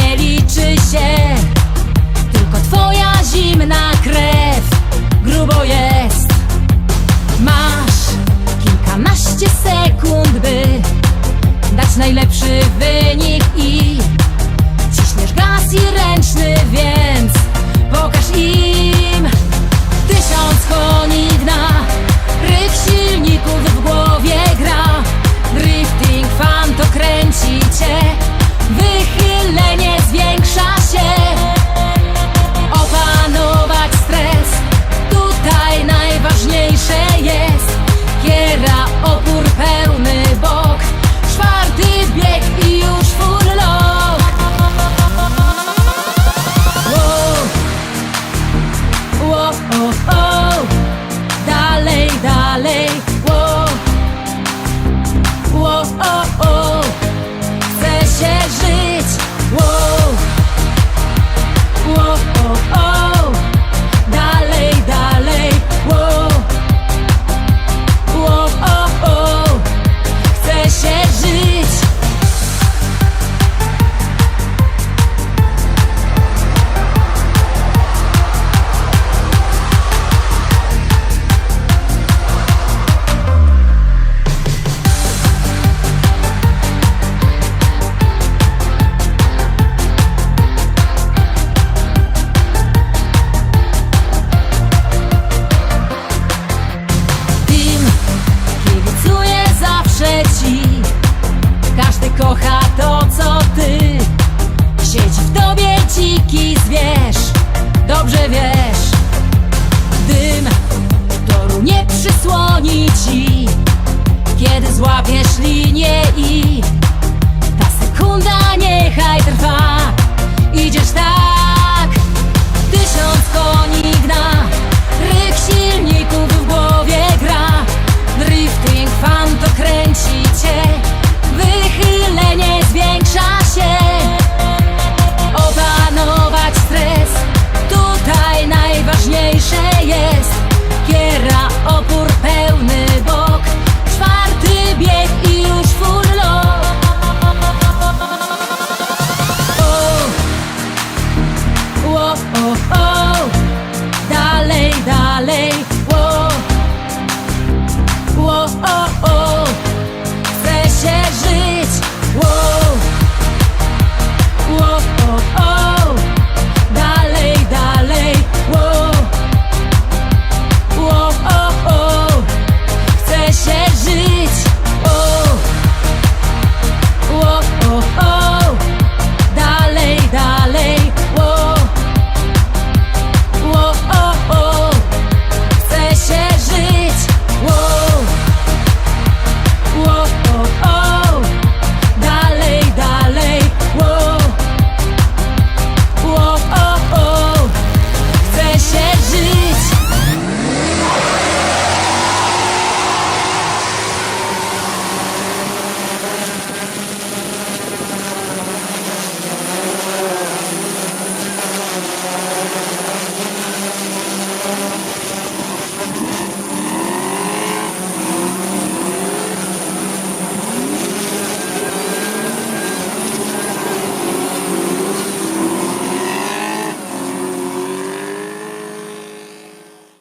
liczy się tylko twoja zimna krew. Grubo jest. Masz kilkanaście sekund, by dać najlepszy odsłoni ci Kiedy złapiesz linię i